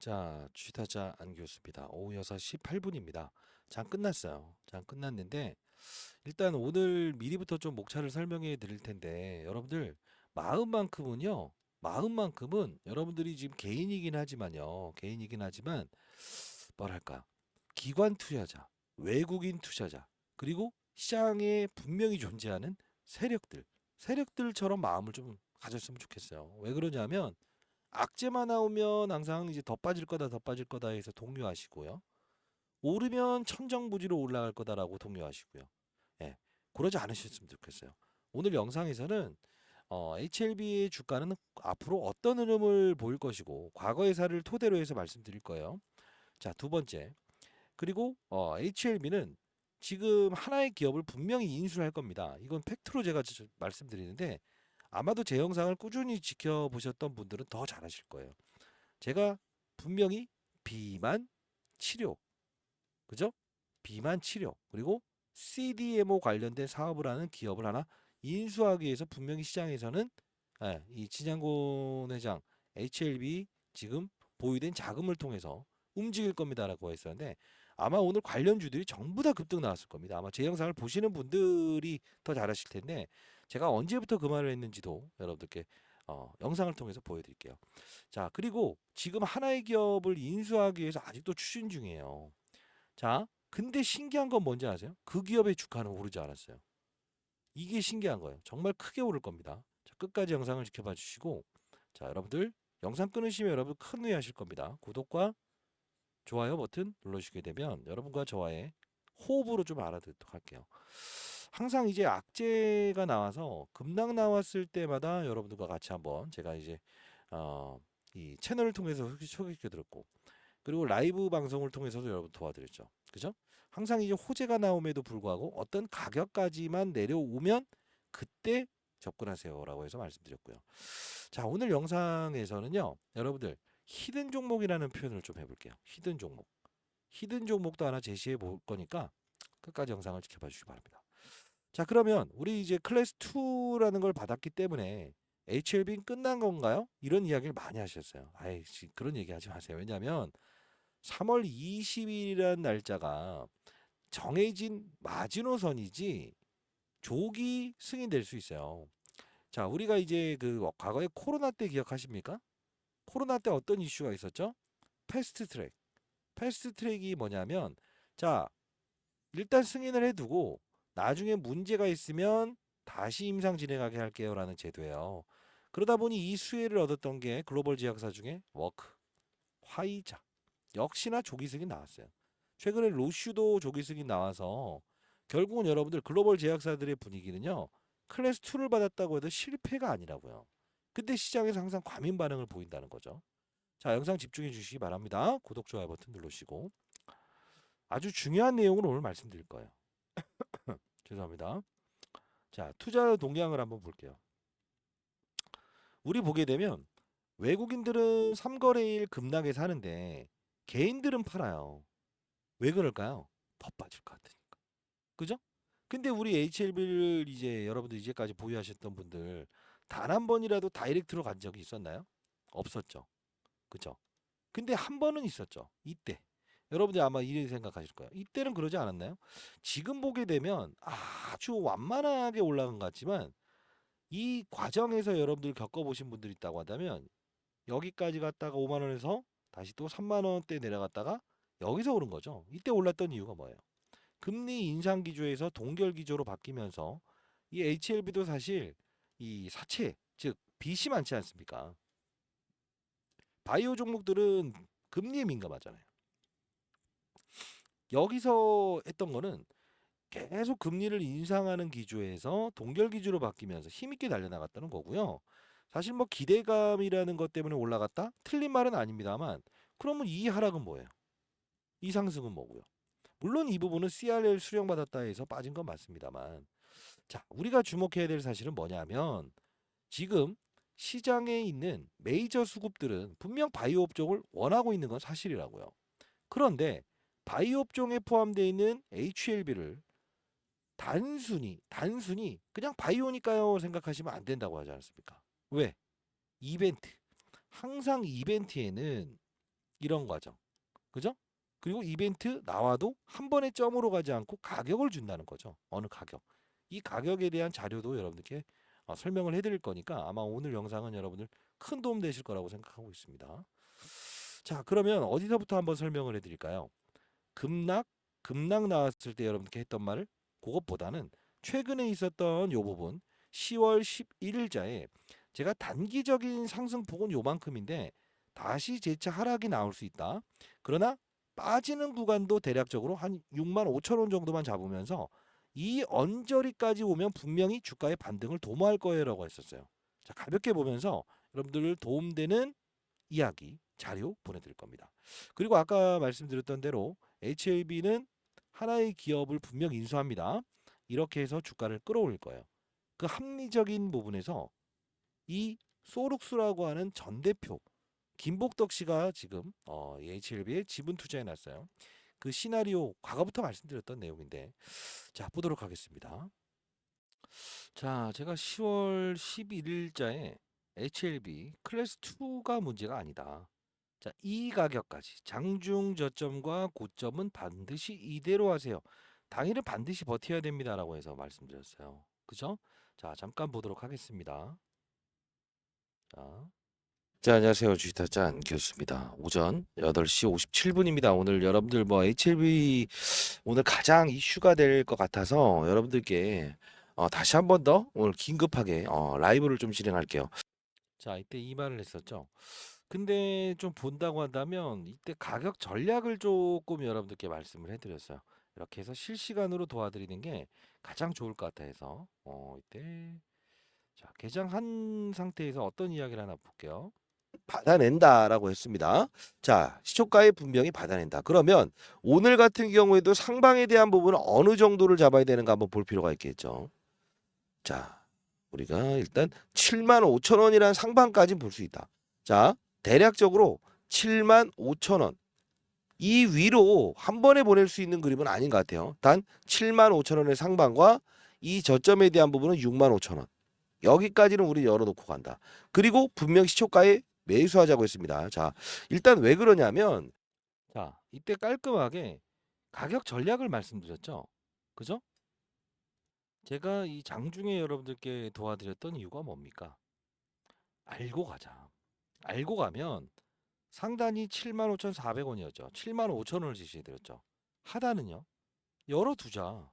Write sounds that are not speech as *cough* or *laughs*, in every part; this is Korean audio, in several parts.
자, 취타자 안 교수입니다. 오후 6시 8분입니다. 장 끝났어요. 장 끝났는데 일단 오늘 미리부터 좀 목차를 설명해 드릴 텐데 여러분들 마음만큼은요. 마음만큼은 여러분들이 지금 개인이긴 하지만요. 개인이긴 하지만 뭐랄까 기관 투자자, 외국인 투자자, 그리고 시장에 분명히 존재하는 세력들, 세력들처럼 마음을 좀 가졌으면 좋겠어요. 왜 그러냐면 악재만 나오면 항상 이제 더 빠질 거다, 더 빠질 거다 해서 동요하시고요. 오르면 천정부지로 올라갈 거다라고 동요하시고요. 예, 그러지 않으셨으면 좋겠어요. 오늘 영상에서는 어, HLB의 주가는 앞으로 어떤 흐름을 보일 것이고 과거의 사를 토대로 해서 말씀드릴 거예요. 자, 두 번째. 그리고 어, HLB는 지금 하나의 기업을 분명히 인수를 할 겁니다. 이건 팩트로 제가 저- 말씀드리는데 아마도 제 영상을 꾸준히 지켜보셨던 분들은 더 잘하실 거예요. 제가 분명히 비만 치료, 그죠? 비만 치료 그리고 CDMO 관련된 사업을 하는 기업을 하나 인수하기 위해서 분명히 시장에서는 예, 이 진양곤 회장 HLB 지금 보유된 자금을 통해서 움직일 겁니다라고 했었는데 아마 오늘 관련주들이 전부 다 급등 나왔을 겁니다. 아마 제 영상을 보시는 분들이 더 잘하실 텐데 제가 언제부터 그 말을 했는지도 여러분들께 어, 영상을 통해서 보여드릴게요. 자 그리고 지금 하나의 기업을 인수하기 위해서 아직도 추진 중이에요. 자 근데 신기한 건 뭔지 아세요? 그 기업의 주가는 오르지 않았어요. 이게 신기한 거예요. 정말 크게 오를 겁니다. 자, 끝까지 영상을 지켜봐 주시고 자 여러분들 영상 끊으시면 여러분 큰 후회하실 겁니다. 구독과 좋아요 버튼 눌러주시게 되면 여러분과 저와의 호흡으로 좀 알아듣도록 할게요. 항상 이제 악재가 나와서 급락 나왔을 때마다 여러분들과 같이 한번 제가 이제 어, 이 채널을 통해서 소개시켜 드렸고 그리고 라이브 방송을 통해서도 여러분 도와드렸죠. 그죠? 항상 이제 호재가 나옴에도 불구하고 어떤 가격까지만 내려오면 그때 접근하세요라고 해서 말씀드렸고요. 자, 오늘 영상에서는요. 여러분들 히든 종목이라는 표현을 좀 해볼게요. 히든 종목. 히든 종목도 하나 제시해 볼 거니까 끝까지 영상을 지켜봐 주시기 바랍니다. 자, 그러면 우리 이제 클래스 2라는 걸 받았기 때문에 HLB는 끝난 건가요? 이런 이야기를 많이 하셨어요. 아이, 씨, 그런 얘기 하지 마세요. 왜냐하면 3월 20일이라는 날짜가 정해진 마지노선이지 조기 승인될 수 있어요. 자, 우리가 이제 그 과거에 코로나 때 기억하십니까? 코로나 때 어떤 이슈가 있었죠? 패스트 트랙. 패스트 트랙이 뭐냐면 자, 일단 승인을 해 두고 나중에 문제가 있으면 다시 임상 진행하게 할게요라는 제도예요. 그러다 보니 이 수혜를 얻었던 게 글로벌 제약사 중에 워크, 화이자 역시나 조기 승인 나왔어요. 최근에 로슈도 조기 승인 나와서 결국은 여러분들 글로벌 제약사들의 분위기는요. 클래스 2를 받았다고 해도 실패가 아니라고요. 근데 시장에서 항상 과민 반응을 보인다는 거죠. 자, 영상 집중해 주시기 바랍니다. 구독, 좋아요 버튼 눌러주시고 아주 중요한 내용을 오늘 말씀드릴 거예요. 죄송합니다. 자, 투자 동향을 한번 볼게요. 우리 보게 되면 외국인들은 3거래일 급락에 사는데 개인들은 팔아요. 왜 그럴까요? 더 빠질 것 같으니까. 그죠? 근데 우리 HLB를 이제 여러분들 이제까지 보유하셨던 분들 단 한 번이라도 다이렉트로 간 적이 있었나요? 없었죠. 그죠? 근데 한 번은 있었죠. 이때. 여러분들 아마 이렇게 생각하실 거예요. 이때는 그러지 않았나요? 지금 보게 되면 아주 완만하게 올라간 것 같지만 이 과정에서 여러분들 겪어보신 분들이 있다고 한다면 여기까지 갔다가 5만 원에서 다시 또 3만 원대 내려갔다가 여기서 오른 거죠. 이때 올랐던 이유가 뭐예요? 금리 인상 기조에서 동결 기조로 바뀌면서 이 HLB도 사실 이 사채 즉 빚이 많지 않습니까? 바이오 종목들은 금리에 민감하잖아요. 여기서 했던 거는 계속 금리를 인상하는 기조에서 동결 기조로 바뀌면서 힘있게 달려나갔다는 거고요. 사실 뭐 기대감이라는 것 때문에 올라갔다? 틀린 말은 아닙니다만 그러면 이 하락은 뭐예요? 이 상승은 뭐고요? 물론 이 부분은 CRL 수령받았다 해서 빠진 건 맞습니다만 자 우리가 주목해야 될 사실은 뭐냐면 지금 시장에 있는 메이저 수급들은 분명 바이오 업종을 원하고 있는 건 사실이라고요. 그런데 바이오 업종에 포함되어 있는 HLB를 단순히 단순히 그냥 바이오니까요 생각하시면 안 된다고 하지 않습니까? 왜? 이벤트. 항상 이벤트에는 이런 과정. 그죠? 그리고 이벤트 나와도 한 번에 점으로 가지 않고 가격을 준다는 거죠. 어느 가격. 이 가격에 대한 자료도 여러분들께 어, 설명을 해드릴 거니까 아마 오늘 영상은 여러분들 큰 도움 되실 거라고 생각하고 있습니다. 자, 그러면 어디서부터 한번 설명을 해드릴까요? 급락, 급락 나왔을 때 여러분들께 했던 말을 그것보다는 최근에 있었던 요 부분 10월 11일자에 제가 단기적인 상승폭은 요만큼인데 다시 재차 하락이 나올 수 있다. 그러나 빠지는 구간도 대략적으로 한 6만 5천 원 정도만 잡으면서 이 언저리까지 오면 분명히 주가의 반등을 도모할 거예요라고 했었어요. 자, 가볍게 보면서 여러분들 도움되는 이야기 자료 보내드릴 겁니다. 그리고 아까 말씀드렸던 대로 HLB는 하나의 기업을 분명 인수합니다. 이렇게 해서 주가를 끌어올릴 거예요. 그 합리적인 부분에서 이 소룩스라고 하는 전 대표 김복덕 씨가 지금 어, 이 HLB에 지분 투자해 놨어요. 그 시나리오 과거부터 말씀드렸던 내용인데 자 보도록 하겠습니다. 자 제가 10월 11일자에 HLB 클래스 2가 문제가 아니다. 자, 이 가격까지 장중 저점과 고점은 반드시 이대로 하세요. 당일은 반드시 버텨야 됩니다라고 해서 말씀드렸어요. 그죠? 자, 잠깐 보도록 하겠습니다. 자. 자, 안녕하세요. 주식타짜 안교수입니다. 오전 8시 57분입니다. 오늘 여러분들 뭐 HLB 오늘 가장 이슈가 될 것 같아서 여러분들께 어, 다시 한 번 더 오늘 긴급하게 어, 라이브를 좀 진행할게요. 자, 이때 이 말을 했었죠. 근데 좀 본다고 한다면 이때 가격 전략을 조금 여러분들께 말씀을 해 드렸어요. 이렇게 해서 실시간으로 도와드리는 게 가장 좋을 것 같아 해서 어, 이때 자, 개장한 상태에서 어떤 이야기를 하나 볼게요. 받아낸다라고 했습니다. 자, 시초가에 분명히 받아낸다. 그러면 오늘 같은 경우에도 상방에 대한 부분은 어느 정도를 잡아야 되는가 한번 볼 필요가 있겠죠. 자, 우리가 일단 7만 5천 원이라는 상방까지 볼 수 있다. 자, 대략적으로 7만 5천 원. 이 위로 한 번에 보낼 수 있는 그림은 아닌 것 같아요. 단 7만 5천 원의 상방과 이 저점에 대한 부분은 6만 5천 원. 여기까지는 우리 열어놓고 간다. 그리고 분명 시초가에 매수하자고 했습니다. 자, 일단 왜 그러냐면 자, 이때 깔끔하게 가격 전략을 말씀드렸죠. 그죠? 제가 이 장중에 여러분들께 도와드렸던 이유가 뭡니까? 알고 가자. 알고 가면 상단이 75,400원이었죠. 75,000원을 제시해드렸죠. 하단은요. 열어두자.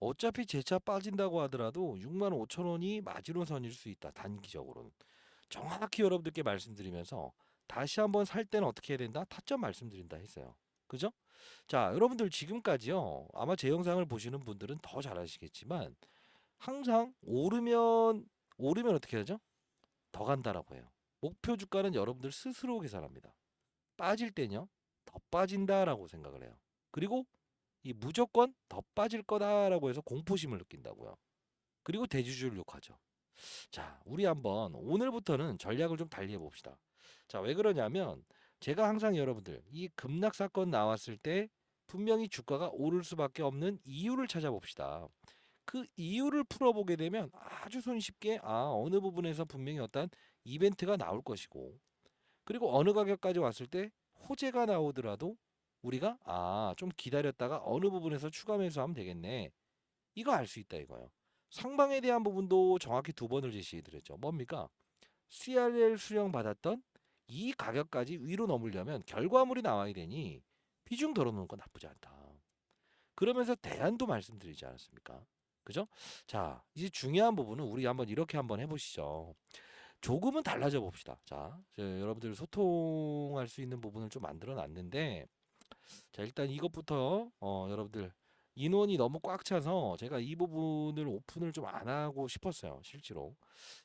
어차피 재차 빠진다고 하더라도 65,000원이 마지노선일 수 있다. 단기적으로는. 정확히 여러분들께 말씀드리면서 다시 한번 살 때는 어떻게 해야 된다? 타점 말씀드린다 했어요. 그죠? 자, 여러분들 지금까지요. 아마 제 영상을 보시는 분들은 더 잘 아시겠지만 항상 오르면 오르면 어떻게 하죠? 더 간다라고 해요. 목표 주가는 여러분들 스스로 계산합니다. 빠질 때는요. 더 빠진다라고 생각을 해요. 그리고 이 무조건 더 빠질 거다라고 해서 공포심을 느낀다고요. 그리고 대주주를 욕하죠. 자, 우리 한번 오늘부터는 전략을 좀 달리해 봅시다. 자, 왜 그러냐면 제가 항상 여러분들 이 급락 사건 나왔을 때 분명히 주가가 오를 수밖에 없는 이유를 찾아봅시다. 그 이유를 풀어보게 되면 아주 손쉽게 아 어느 부분에서 분명히 어떤 이벤트가 나올 것이고 그리고 어느 가격까지 왔을 때 호재가 나오더라도 우리가 아 좀 기다렸다가 어느 부분에서 추가 매수하면 되겠네. 이거 알 수 있다 이거요. 상방에 대한 부분도 정확히 두 번을 제시해 드렸죠. 뭡니까? CRL 수령 받았던 이 가격까지 위로 넘으려면 결과물이 나와야 되니 비중 덜어놓는 건 나쁘지 않다. 그러면서 대안도 말씀드리지 않았습니까? 그죠? 자, 이제 중요한 부분은 우리 한번 이렇게 한번 해보시죠. 조금은 달라져 봅시다. 자, 저 여러분들 소통할 수 있는 부분을 좀 만들어 놨는데, 자, 일단 이것부터, 어, 여러분들 인원이 너무 꽉 차서 제가 이 부분을 오픈을 좀 안 하고 싶었어요. 실제로.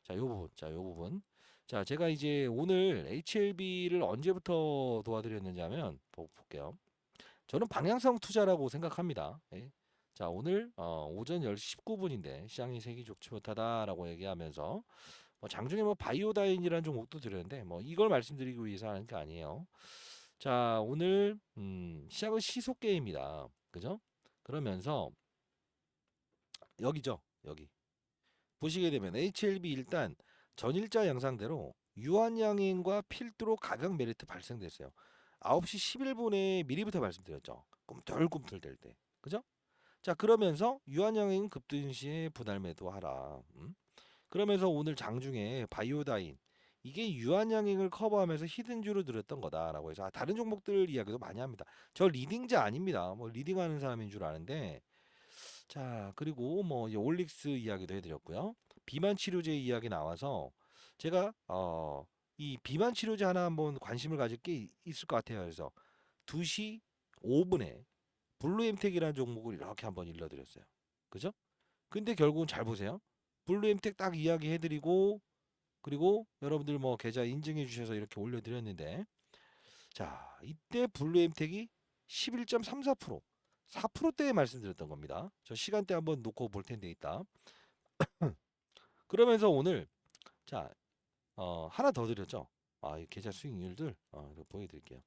자, 요 부분. 자, 요 부분. 자, 제가 이제 오늘 HLB를 언제부터 도와드렸는지 하면, 보- 볼게요. 저는 방향성 투자라고 생각합니다. 예. 자, 오늘 어, 오전 10시 19분인데 시장이 세기 좋지 못하다라고 얘기하면서 뭐 장중에 뭐 바이오다인이라는 종목도 드렸는데 뭐 이걸 말씀드리기 위해서 하는 게 아니에요. 자, 오늘 음, 시작은 시속계입니다. 그죠? 그러면서 여기죠. 여기. 보시게 되면 HLB 일단 전일자 양상대로 유한양인과 필두로 가격 메리트 발생됐어요. 9시 11분에 미리부터 말씀드렸죠. 꿈틀꿈틀 될 때. 그죠? 자, 그러면서 유한양행 급등 시에 분할 매도하라. 음? 그러면서 오늘 장중에 바이오다인 이게 유한양행을 커버하면서 히든주로 들었던 거다라고 해서 아, 다른 종목들 이야기도 많이 합니다. 저 리딩자 아닙니다. 뭐 리딩하는 사람인 줄 아는데 자 그리고 뭐 올릭스 이야기도 해드렸고요. 비만 치료제 이야기 나와서 제가 어, 이 비만 치료제 하나 한번 관심을 가질 게 이- 있을 것 같아요. 그래서 2시 5분에 블루엠텍이라는 종목을 이렇게 한번 일러드렸어요. 그죠? 근데 결국은 잘 보세요. 블루엠텍 딱 이야기해드리고 그리고 여러분들 뭐 계좌 인증해 주셔서 이렇게 올려드렸는데 자 이때 블루엠텍이 11.34% 4%대에 말씀드렸던 겁니다. 저 시간대 한번 놓고 볼 텐데 있다. *clears throat* 그러면서 오늘 자 어, 하나 더 드렸죠. 아, 이 계좌 수익률들 어, 보여드릴게요.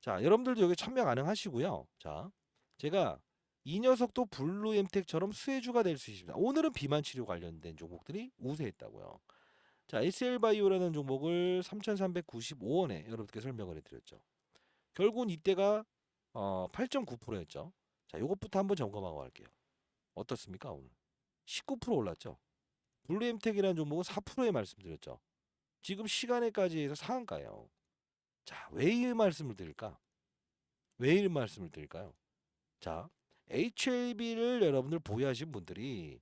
자, 여러분들도 여기 참여 가능하시고요. 자, 제가 이 녀석도 블루 엠텍처럼 수혜주가 될 수 있습니다. 오늘은 비만 치료 관련된 종목들이 우세했다고요. 자, SL바이오라는 종목을 3,395원에 여러분께 설명을 해드렸죠. 결국은 이때가 어, 8.9%였죠. 자, 요것부터 한번 점검하고 갈게요. 어떻습니까, 오늘? 19% 올랐죠. 블루엠텍이라는 종목은 4%에 말씀드렸죠. 지금 시간에까지 해서 상한가예요. 자, 왜 이 말씀을 드릴까? 왜 이 말씀을 드릴까요? 자, HLB를 여러분들 보유하신 분들이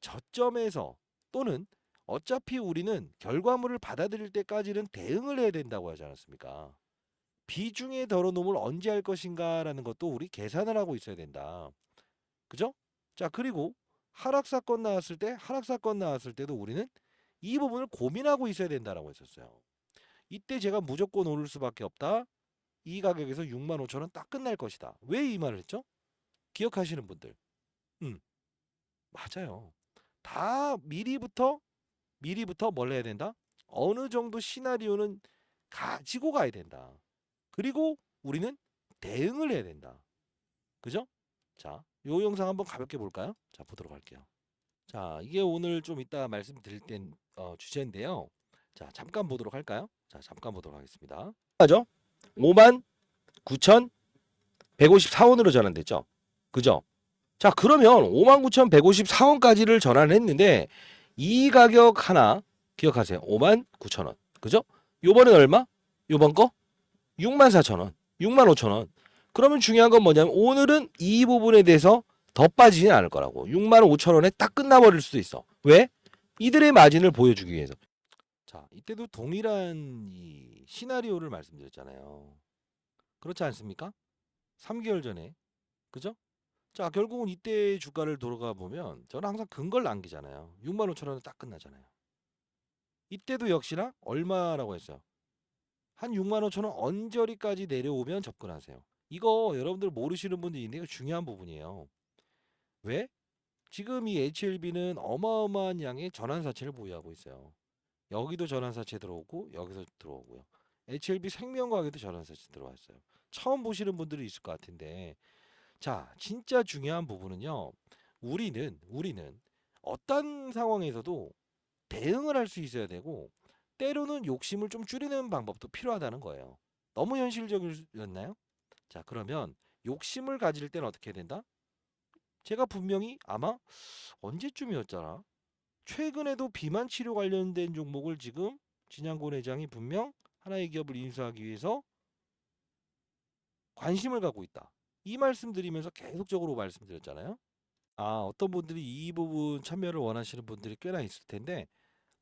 저점에서 또는 어차피 우리는 결과물을 받아들일 때까지는 대응을 해야 된다고 하지 않았습니까? 비중의 덜어놓음을 언제 할 것인가라는 것도 우리 계산을 하고 있어야 된다. 그죠? 자, 그리고 하락 사건 나왔을 때, 하락 사건 나왔을 때도 우리는 이 부분을 고민하고 있어야 된다라고 했었어요. 이때 제가 무조건 오를 수밖에 없다. 이 가격에서 6만 5천 원 딱 끝날 것이다. 왜 이 말을 했죠? 기억하시는 분들. 음. 맞아요. 다 미리부터 미리부터 뭘 해야 된다? 어느 정도 시나리오는 가지고 가야 된다. 그리고 우리는 대응을 해야 된다. 그죠? 자, 요 영상 한번 가볍게 볼까요? 자, 보도록 할게요. 자, 이게 오늘 좀 이따 말씀드릴 땐 어, 주제인데요. 자, 잠깐 보도록 할까요? 자, 잠깐 보도록 하겠습니다. 하죠? 5만 9천 154원으로 전환됐죠. 그죠? 자, 그러면 5만 9천 154원까지를 전환을 했는데 이 가격 하나 기억하세요. 5만 9천 원. 그죠? 요번엔 얼마? 요번 거 6만 4천 원. 6만 5천 원. 그러면 중요한 건 뭐냐면 오늘은 이 부분에 대해서 더 빠지진 않을 거라고. 6만 5천 원에 딱 끝나버릴 수도 있어. 왜? 이들의 마진을 보여주기 위해서. 자, 이때도 동일한 이 시나리오를 말씀드렸잖아요. 그렇지 않습니까? 3개월 전에. 그죠? 자, 결국은 이때 주가를 돌아가 보면 저는 항상 근거를 남기잖아요. 6만 5천 원에 딱 끝나잖아요. 이때도 역시나 얼마라고 했어요? 한 6만 5천 원 언저리까지 내려오면 접근하세요. 이거 여러분들 모르시는 분들이 있는데 이거 중요한 부분이에요. 왜? 지금 이 HLB는 어마어마한 양의 전환사채를 보유하고 있어요. 여기도 전환사채 들어오고 여기서 들어오고요. HLB 생명과학에도 전환사채 들어왔어요. 처음 보시는 분들이 있을 것 같은데 자 진짜 중요한 부분은요. 우리는 우리는 어떤 상황에서도 대응을 할 수 있어야 되고 때로는 욕심을 좀 줄이는 방법도 필요하다는 거예요. 너무 현실적이었나요? 자 그러면 욕심을 가질 때는 어떻게 해야 된다? 제가 분명히 아마 언제쯤이었잖아. 최근에도 비만 치료 관련된 종목을 지금 진양곤 회장이 분명 하나의 기업을 인수하기 위해서 관심을 갖고 있다. 이 말씀 드리면서 계속적으로 말씀드렸잖아요. 아, 어떤 분들이 이 부분 참여를 원하시는 분들이 꽤나 있을 텐데,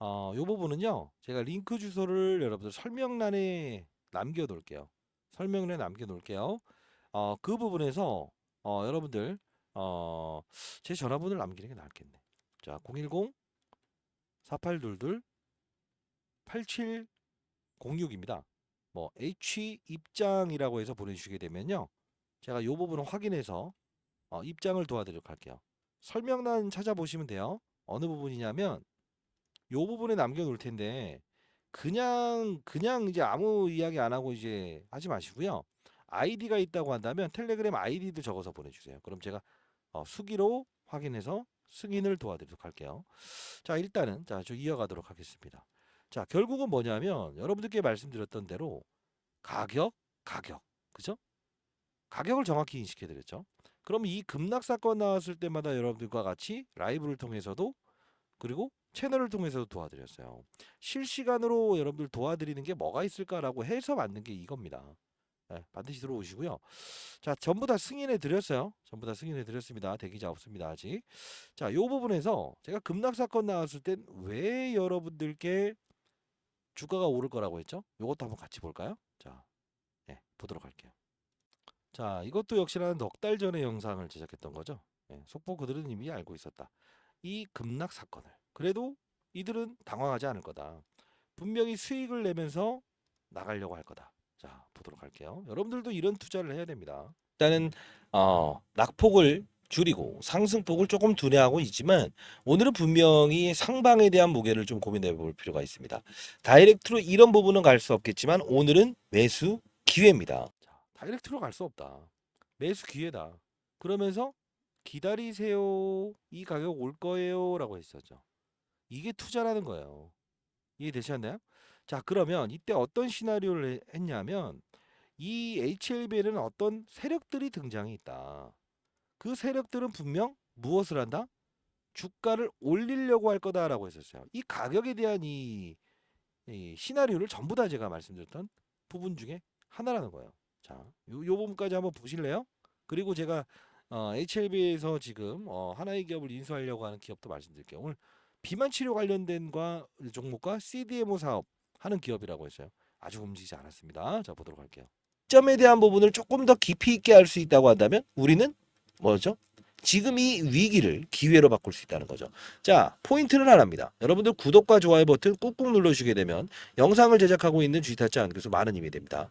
어, 요 부분은요, 제가 링크 주소를 여러분들 설명란에 남겨 놓을게요. 설명란에 남겨 놓을게요. 어, 그 부분에서, 어, 여러분들, 어, 제 전화번호를 남기는 게 낫겠네. 자, 010 4822 8706입니다. 뭐 H 입장이라고 해서 보내주시게 되면요. 제가 이 부분을 확인해서 어, 입장을 도와드리도록 할게요. 설명란 찾아보시면 돼요. 어느 부분이냐면 이 부분에 남겨놓을 텐데 그냥 그냥 이제 아무 이야기 안 하고 이제 하지 마시고요. 아이디가 있다고 한다면 텔레그램 아이디도 적어서 보내주세요. 그럼 제가 어, 수기로 확인해서 승인을 도와드리도록 할게요. 자 일단은 자저 이어가도록 하겠습니다. 자 결국은 뭐냐면 여러분들께 말씀드렸던 대로 가격 가격. 그죠? 가격을 정확히 인식해 드렸죠. 그럼 이 급락 사건 나왔을 때마다 여러분들과 같이 라이브를 통해서도 그리고 채널을 통해서도 도와드렸어요. 실시간으로 여러분들 도와드리는 게 뭐가 있을까라고 해서 만든 게 이겁니다. 네, 반드시 들어오시고요. 자, 전부 다 승인해 드렸어요. 전부 다 승인해 드렸습니다. 대기자 없습니다, 아직. 자, 요 부분에서 제가 급락 사건 나왔을 땐 왜 여러분들께 주가가 오를 거라고 했죠? 요것도 한번 같이 볼까요? 자, 네, 보도록 할게요. 자, 이것도 역시나 넉 달 전에 영상을 제작했던 거죠. 예, 속보 그들은 이미 알고 있었다. 이 급락 사건을. 그래도 이들은 당황하지 않을 거다. 분명히 수익을 내면서 나가려고 할 거다. 자, 보도록 할게요. 여러분들도 이런 투자를 해야 됩니다. 일단은 어, 낙폭을 줄이고 상승폭을 조금 두뇌하고 있지만 오늘은 분명히 상방에 대한 무게를 좀 고민해 볼 필요가 있습니다. 다이렉트로 이런 부분은 갈 수 없겠지만 오늘은 매수 기회입니다. 자, 다이렉트로 갈 수 없다. 매수 기회다. 그러면서 기다리세요. 이 가격 올 거예요 라고 했었죠. 이게 투자라는 거예요. 이해되셨나요? 자, 그러면 이때 어떤 시나리오를 해- 했냐면 이 HLB에는 어떤 세력들이 등장이 있다. 그 세력들은 분명 무엇을 한다? 주가를 올리려고 할 거다라고 했었어요. 이 가격에 대한 이, 이 시나리오를 전부 다 제가 말씀드렸던 부분 중에 하나라는 거예요. 자, 요, 요 부분까지 한번 보실래요? 그리고 제가 어, HLB에서 지금 어, 하나의 기업을 인수하려고 하는 기업도 말씀드릴게요. 오늘 비만 치료 관련된 과 종목과 CDMO 사업 하는 기업이라고 했어요. 아주 움직이지 않았습니다. 자 보도록 할게요. 점에 대한 부분을 조금 더 깊이 있게 할수 있다고 한다면 우리는 뭐죠? 지금 이 위기를 기회로 바꿀 수 있다는 거죠. 자, 포인트는 하나입니다. 여러분들 구독과 좋아요 버튼 꾹꾹 눌러주시게 되면 영상을 제작하고 있는 주식타짜 안교수 많은 힘이 됩니다.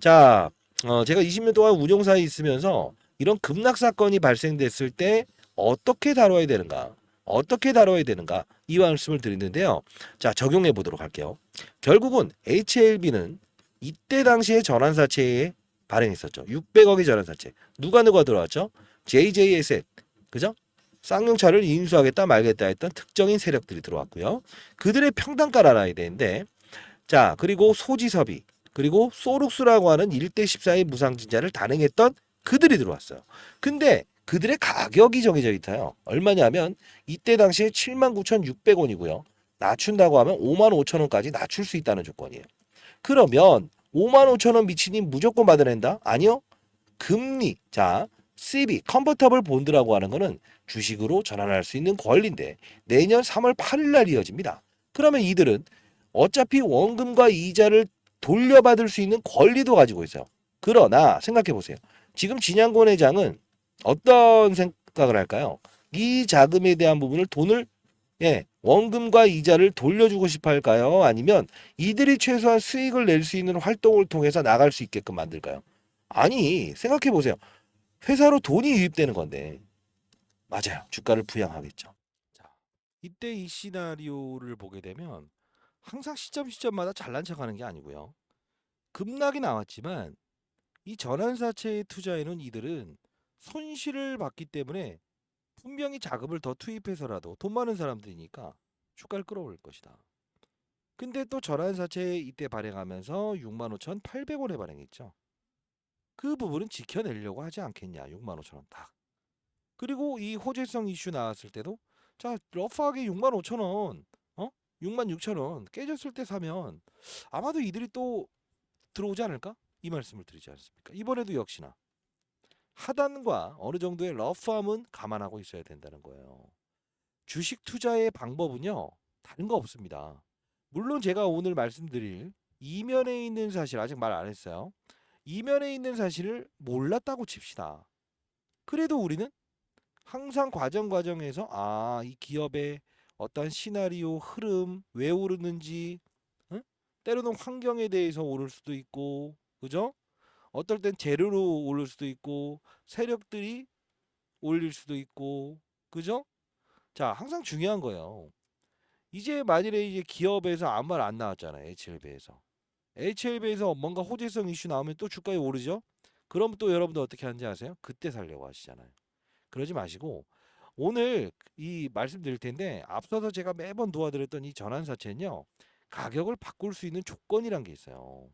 자, 어, 제가 20년 동안 운용사에 있으면서 이런 급락 사건이 발생됐을 때 어떻게 다뤄야 되는가, 어떻게 다뤄야 되는가 이 말씀을 드리는데요. 자, 적용해 보도록 할게요. 결국은 HLB는 이때 당시에 전환사채에 발행했었죠. 600억의 전환사채. 누가 누가 들어왔죠? JJSL, 그죠? 쌍용차를 인수하겠다 말겠다 했던 특정인 세력들이 들어왔고요. 그들의 평단가를 알아야 되는데, 자, 그리고 소지섭이, 그리고 소룩스라고 하는 1대 14의 무상증자를 단행했던 그들이 들어왔어요. 근데 그들의 가격이 정해져 있어요. 얼마냐면 이때 당시에 79,600원이고요. 낮춘다고 하면 55,000원까지 낮출 수 있다는 조건이에요. 그러면 55,000원 미치님 무조건 받아낸다? 아니요. 금리, 자, CB, 컨버터블 본드라고 하는 거는 주식으로 전환할 수 있는 권리인데 내년 3월 8일 날 이어집니다. 그러면 이들은 어차피 원금과 이자를 돌려받을 수 있는 권리도 가지고 있어요. 그러나 생각해 보세요. 지금 진양권 회장은 어떤 생각을 할까요? 이 자금에 대한 부분을 돈을 예, 원금과 이자를 돌려주고 싶어 할까요? 아니면 이들이 최소한 수익을 낼 수 있는 활동을 통해서 나갈 수 있게끔 만들까요? 아니, 생각해 보세요. 회사로 돈이 유입되는 건데. 맞아요. 주가를 부양하겠죠. 자, 이때 이 시나리오를 보게 되면 항상 시점 시점마다 잘난 척하는 게 아니고요. 급락이 나왔지만 이 전환사채의 투자에는 이들은 손실을 봤기 때문에 분명히 자금을 더 투입해서라도 돈 많은 사람들이니까 주가를 끌어올릴 것이다. 근데 또 전환사채 이때 발행하면서 65,800원에 발행했죠. 그 부분은 지켜내려고 하지 않겠냐. 65,000원 딱. 그리고 이 호재성 이슈 나왔을 때도 자 러프하게 65,000원 어? 66,000원 깨졌을 때 사면 아마도 이들이 또 들어오지 않을까? 이 말씀을 드리지 않습니까? 이번에도 역시나 하단과 어느 정도의 러프함은 감안하고 있어야 된다는 거예요. 주식 투자의 방법은요. 다른 거 없습니다. 물론 제가 오늘 말씀드릴 이면에 있는 사실 아직 말 안 했어요. 이면에 있는 사실을 몰랐다고 칩시다. 그래도 우리는 항상 과정 과정에서 아, 이 기업의 어떤 시나리오 흐름 왜 오르는지 응? 때로는 환경에 대해서 오를 수도 있고 그죠? 어떨 땐 재료로 오를 수도 있고 세력들이 올릴 수도 있고 그죠? 자, 항상 중요한 거예요. 이제 만일에 이제 기업에서 아무 말 안 나왔잖아요. HLB에서. HLB에서 뭔가 호재성 이슈 나오면 또 주가에 오르죠? 그럼 또 여러분들 어떻게 하는지 아세요? 그때 살려고 하시잖아요. 그러지 마시고 오늘 이 말씀드릴 텐데 앞서서 제가 매번 도와드렸던 이 전환사채는요. 가격을 바꿀 수 있는 조건이란 게 있어요.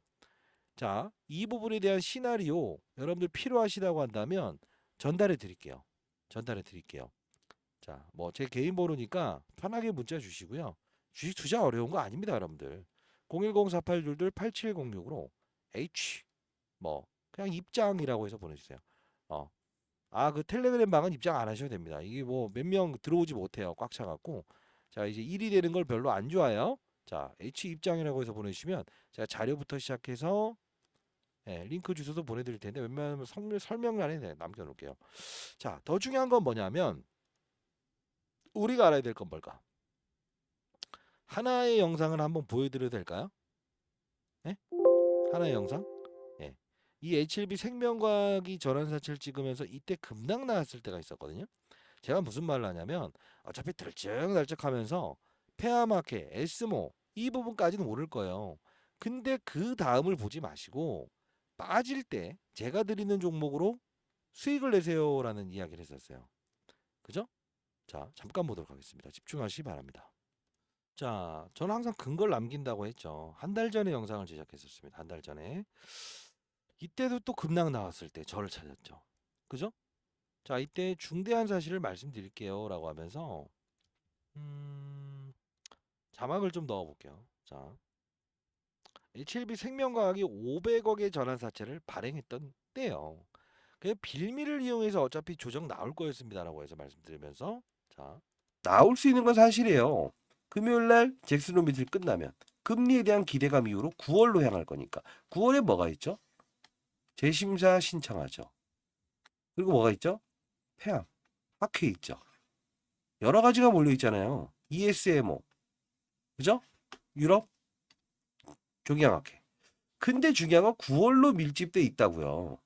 자, 이 부분에 대한 시나리오 여러분들 필요하시다고 한다면 전달해 드릴게요. 전달해 드릴게요. 자, 뭐 제 개인 번호니까 편하게 문자 주시고요. 주식 투자 어려운 거 아닙니다, 여러분들. 010-4822-8706으로 H 뭐 그냥 입장이라고 해서 보내주세요. 어. 아, 그 텔레그램 방은 입장 안 하셔도 됩니다. 이게 뭐 몇 명 들어오지 못해요. 꽉 차갖고. 자, 이제 일이 되는 걸 별로 안 좋아해요. 자, H 입장이라고 해서 보내주시면 제가 자료부터 시작해서 예, 링크 주소도 보내드릴 텐데 웬만하면 성- 설명 란에 네, 남겨놓을게요. 자, 더 중요한 건 뭐냐면 우리가 알아야 될 건 뭘까? 하나의 영상을 한번 보여드려도 될까요? 예? 하나의 영상? 예. 이 HLB 생명과학이 전환사체를 찍으면서 이때 급락 나왔을 때가 있었거든요. 제가 무슨 말을 하냐면 어차피 들쩍날쩍하면서 페아마케, 에스모 이 부분까지는 오를 거예요. 근데 그 다음을 보지 마시고 빠질 때 제가 드리는 종목으로 수익을 내세요라는 이야기를 했었어요. 그죠? 자, 잠깐 보도록 하겠습니다. 집중하시기 바랍니다. 자, 저는 항상 근거를 남긴다고 했죠. 한 달 전에 영상을 제작했었습니다. 한 달 전에. 이때도 또 급락 나왔을 때 저를 찾았죠. 그죠? 자, 이때 중대한 사실을 말씀드릴게요. 라고 하면서, 음, 자막을 좀 넣어볼게요. 자, HLB 생명과학이 500억의 전환사채를 발행했던 때요. 그 빌미를 이용해서 어차피 조정 나올 거였습니다라고 해서 말씀드리면서 자 나올 수 있는 건 사실이에요. 금요일 날 잭스노미틀 끝나면 금리에 대한 기대감 이후로 9월로 향할 거니까 9월에 뭐가 있죠? 재심사 신청하죠. 그리고 뭐가 있죠? 폐암, 학회 있죠. 여러 가지가 몰려 있잖아요. ESMO, 그죠? 유럽 종양학회. 근데 중요한 건 9월로 밀집돼 있다고요.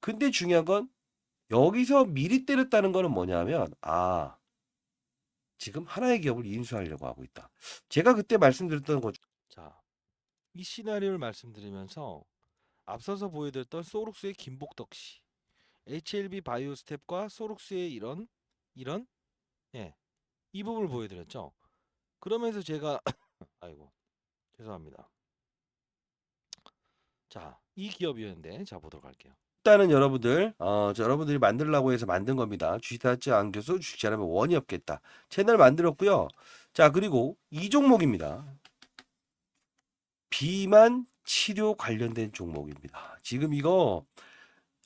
근데 중요한 건 여기서 미리 때렸다는 거는 뭐냐면 아 지금 하나의 기업을 인수하려고 하고 있다. 제가 그때 말씀드렸던 것 자, 이 시나리오를 말씀드리면서 앞서서 보여드렸던 소룩스의 김복덕 씨, HLB 바이오스텝과 소룩스의 이런 이런 예, 이 부분을 보여드렸죠. 그러면서 제가 *coughs* 아이고 죄송합니다. 자, 이 기업이었는데 자 보도록 할게요. 일단은 여러분들 어, 저 여러분들이 만들라고 해서 만든 겁니다. 주식타치 안교수 주식 잘하면 원이 없겠다. 채널 만들었고요. 자 그리고 이 종목입니다. 비만 치료 관련된 종목입니다. 지금 이거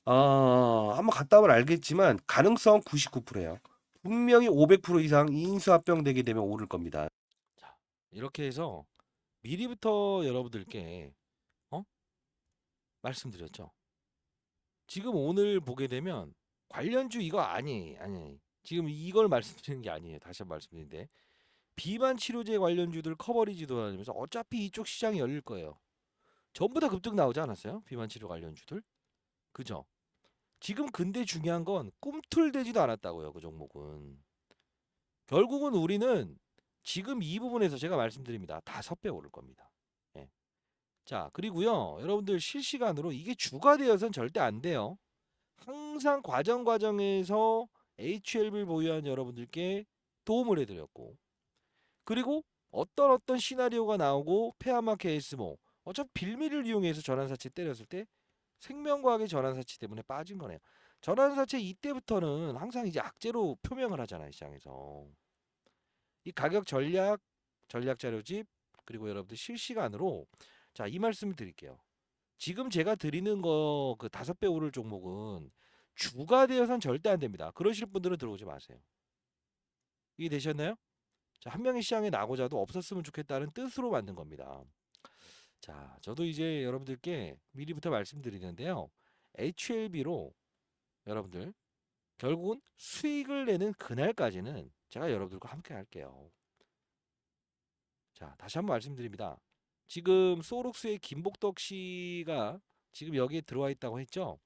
어, 한번 갔다 오면 알겠지만 가능성 99%예요. 분명히 500% 이상 인수합병되게 되면 오를 겁니다. 자, 이렇게 해서 미리부터 여러분들께 어? 말씀드렸죠. 지금 오늘 보게 되면 관련주 이거 아니 아니 지금 이걸 말씀드리는 게 아니에요. 다시 한번 말씀드리는데 비만 치료제 관련주들 커버리지 도하면서 어차피 이쪽 시장이 열릴 거예요. 전부 다 급등 나오지 않았어요? 비만 치료 관련주들 그죠? 지금 근데 중요한 건 꿈틀대지도 않았다고요. 그 종목은 결국은 우리는 지금 이 부분에서 제가 말씀드립니다. 다섯 배 오를 겁니다. 예. 자, 그리고요. 여러분들 실시간으로 이게 주가 되어서는 절대 안 돼요. 항상 과정 과정에서 HLB를 보유한 여러분들께 도움을 해드렸고 그리고 어떤 어떤 시나리오가 나오고 페아마 케이스모 어차피 빌미를 이용해서 전환사채 때렸을 때 생명과학의 전환사채 때문에 빠진 거네요. 전환사채 이때부터는 항상 이제 악재로 표명을 하잖아요 시장에서. 이 가격 전략, 전략 자료집 그리고 여러분들 실시간으로 자, 이 말씀을 드릴게요. 지금 제가 드리는 거 그 다섯 배 오를 종목은 주가 되어선 절대 안 됩니다. 그러실 분들은 들어오지 마세요. 이해 되셨나요? 자, 한 명의 시장에 나고자도 없었으면 좋겠다는 뜻으로 만든 겁니다. 자, 저도 이제 여러분들께 미리부터 말씀드리는데요. HLB로 여러분들 결국은 수익을 내는 그날까지는 제가 여러분들과 함께 할게요. 자, 다시 한번 말씀드립니다. 지금 소록스의 김복덕 씨가 지금 여기에 들어와 있다고 했죠?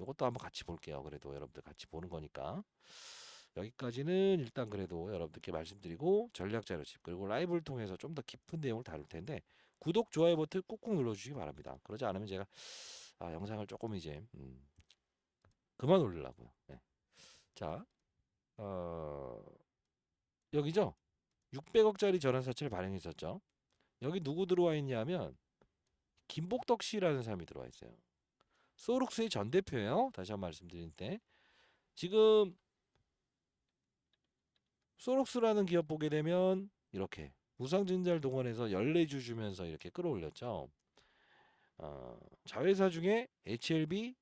이것도 한번 같이 볼게요. 그래도 여러분들 같이 보는 거니까. 여기까지는 일단 그래도 여러분들께 말씀드리고 전략 자료집 그리고 라이브를 통해서 좀 더 깊은 내용을 다룰 텐데 구독, 좋아요 버튼 꾹꾹 눌러주시기 바랍니다. 그러지 않으면 제가 아, 영상을 조금 이제 음, 그만 올리려고요. 네. 자, 어, 여기죠? 600억짜리 전환사채를 발행했었죠. 여기 누구 들어와 있냐면 김복덕 씨라는 사람이 들어와 있어요. 소룩스의 전 대표예요. 다시 한 번 말씀드리는데 지금 소록스라는 기업 보게 되면 이렇게 무상증자를 동원해서 14주 주면서 이렇게 끌어올렸죠. 어, 자회사 중에 HLB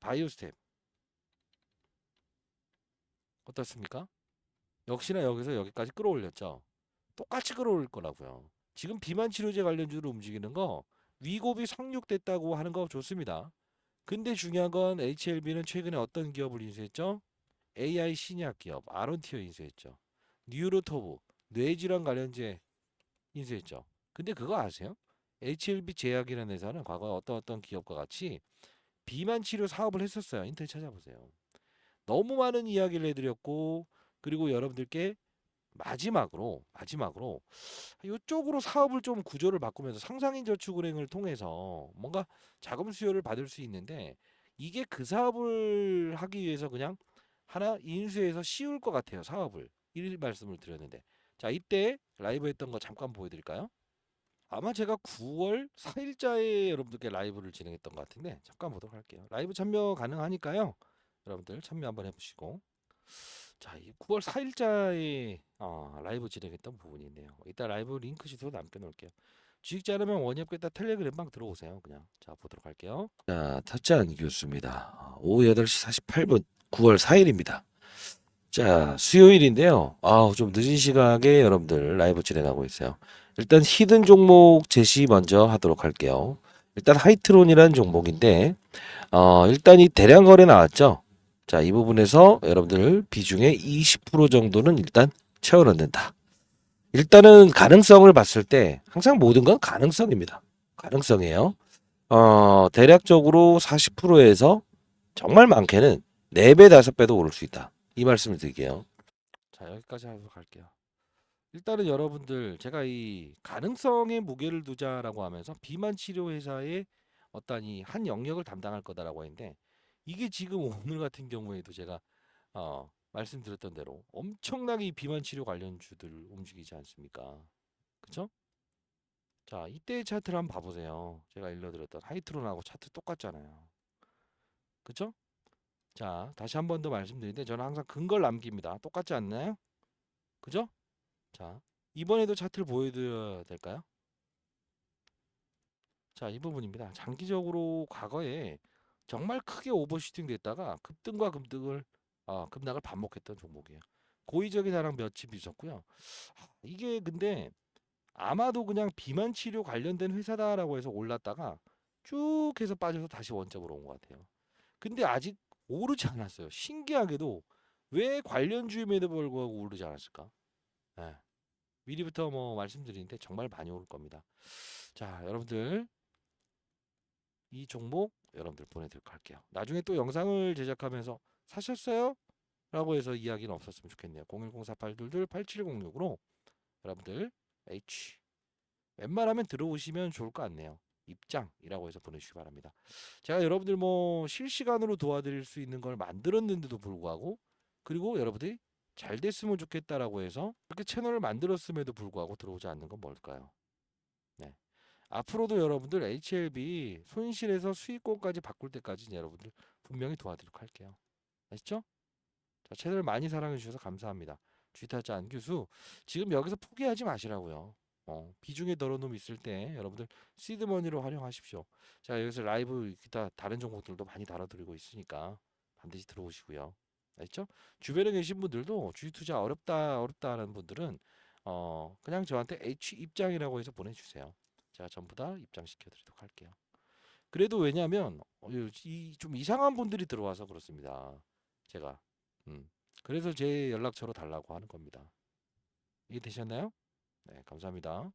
바이오스텝 어떻습니까? 역시나 여기서 여기까지 끌어올렸죠. 똑같이 끌어올릴 거라고요. 지금 비만 치료제 관련주로 움직이는 거 위고비 상륙됐다고 하는 거 좋습니다. 근데 중요한 건 HLB는 최근에 어떤 기업을 인수했죠? AI 신약 기업 아론티어 인수했죠. 뉴로토브 뇌질환 관련제 인수했죠. 근데 그거 아세요? HLB 제약이라는 회사는 과거에 어떤 어떤 기업과 같이 비만 치료 사업을 했었어요. 인터넷 찾아보세요. 너무 많은 이야기를 해드렸고 그리고 여러분들께 마지막으로 마지막으로 이쪽으로 사업을 좀 구조를 바꾸면서 상상인 저축은행을 통해서 뭔가 자금 수요를 받을 수 있는데 이게 그 사업을 하기 위해서 그냥 하나 인수해서 씌울 것 같아요 사업을 이 말씀을 드렸는데 자 이때 라이브 했던 거 잠깐 보여드릴까요? 아마 제가 9월 4일자에 여러분들께 라이브를 진행했던 것 같은데 잠깐 보도록 할게요 라이브 참여 가능하니까요 여러분들 참여 한번 해보시고 자, 이 9월 4일자에 어, 라이브 진행했던 부분이 있네요. 이따 라이브 링크 주소 남겨놓을게요. 주식자 라면 원협겠다 텔레그램방 들어오세요. 그냥 자 보도록 할게요. 자, 타짜안 교수입니다. 오후 8시 48분 9월 4일입니다. 자, 수요일인데요. 아, 좀 늦은 시각에 여러분들 라이브 진행하고 있어요. 일단 히든 종목 제시 먼저 하도록 할게요. 일단 하이트론이라는 종목인데 어, 일단 이 대량 거래 나왔죠. 자, 이 부분에서 여러분들 비중의 20% 정도는 일단 채워 넣는다. 일단은 가능성을 봤을 때 항상 모든 건 가능성입니다. 가능성이에요. 어, 대략적으로 40%에서 정말 많게는 4배, 5배도 오를 수 있다. 이 말씀을 드릴게요. 자, 여기까지 하도록 할게요. 일단은 여러분들 제가 이 가능성에 무게를 두자라고 하면서 비만 치료 회사의 어떤 이 한 영역을 담당할 거다라고 했는데 이게 지금 *laughs* 오늘 같은 경우에도 제가 어, 말씀드렸던 대로 엄청나게 이 비만 치료 관련주들 움직이지 않습니까? 그쵸? 자, 이때 차트를 한번 봐보세요. 제가 일러드렸던 하이트론하고 차트 똑같잖아요. 그쵸? 자, 다시 한 번 더 말씀드리는데 저는 항상 근거를 남깁니다. 똑같지 않나요? 그죠? 자, 이번에도 차트를 보여드려야 될까요? 자, 이 부분입니다. 장기적으로 과거에 정말 크게 오버슈팅 됐다가 급등과 급등을 아, 급락을 반복했던 종목이에요. 고의적인 하락 몇집 있었고요. 아, 이게 근데 아마도 그냥 비만 치료 관련된 회사다라고 해서 올랐다가 쭉 해서 빠져서 다시 원점으로 온 것 같아요. 근데 아직 오르지 않았어요. 신기하게도 왜 관련주임에도 불구하고 오르지 않았을까? 예. 미리부터 뭐 말씀드리는데 정말 많이 오를 겁니다. 자, 여러분들 이 종목 여러분들 보내드릴게요. 할게요. 나중에 또 영상을 제작하면서 사셨어요? 라고 해서 이야기는 없었으면 좋겠네요. 01048228706으로 여러분들 H 웬만하면 들어오시면 좋을 것 같네요. 입장이라고 해서 보내주시기 바랍니다. 제가 여러분들 뭐 실시간으로 도와드릴 수 있는 걸 만들었는데도 불구하고 그리고 여러분들이 잘 됐으면 좋겠다라고 해서 이렇게 채널을 만들었음에도 불구하고 들어오지 않는 건 뭘까요? 네. 앞으로도 여러분들 HLB 손실에서 수익권까지 바꿀 때까지 여러분들 분명히 도와드리도록 할게요. 아시죠? 자, 채널 많이 사랑해 주셔서 감사합니다. 주타자 안교수 지금 여기서 포기하지 마시라고요. 어, 비중에 덜어놓음 있을 때 여러분들 시드머니로 활용하십시오. 자 여기서 라이브 기타 다른 종목들도 많이 다뤄드리고 있으니까 반드시 들어오시고요. 아시죠? 주변에 계신 분들도 주식 투자 어렵다 어렵다는 분들은 어 그냥 저한테 H 입장이라고 해서 보내주세요. 제가 전부 다 입장시켜 드리도록 할게요. 그래도 왜냐하면 어, 이좀 이상한 분들이 들어와서 그렇습니다. 제가 음 그래서 제 연락처로 달라고 하는 겁니다. 이해 되셨나요? 네 감사합니다.